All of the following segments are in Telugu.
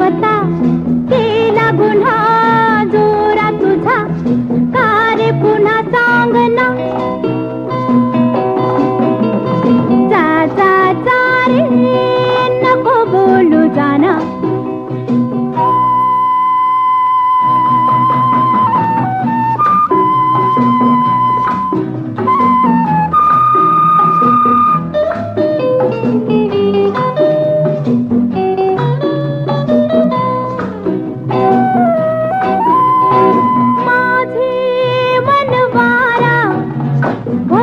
पता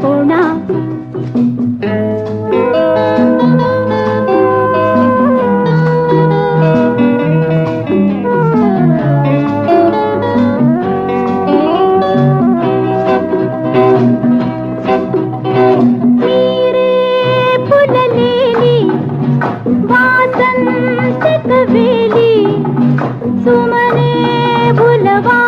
అన్నపూర్ణ వాసన్ చెక్క వేలి సుమనే బులవా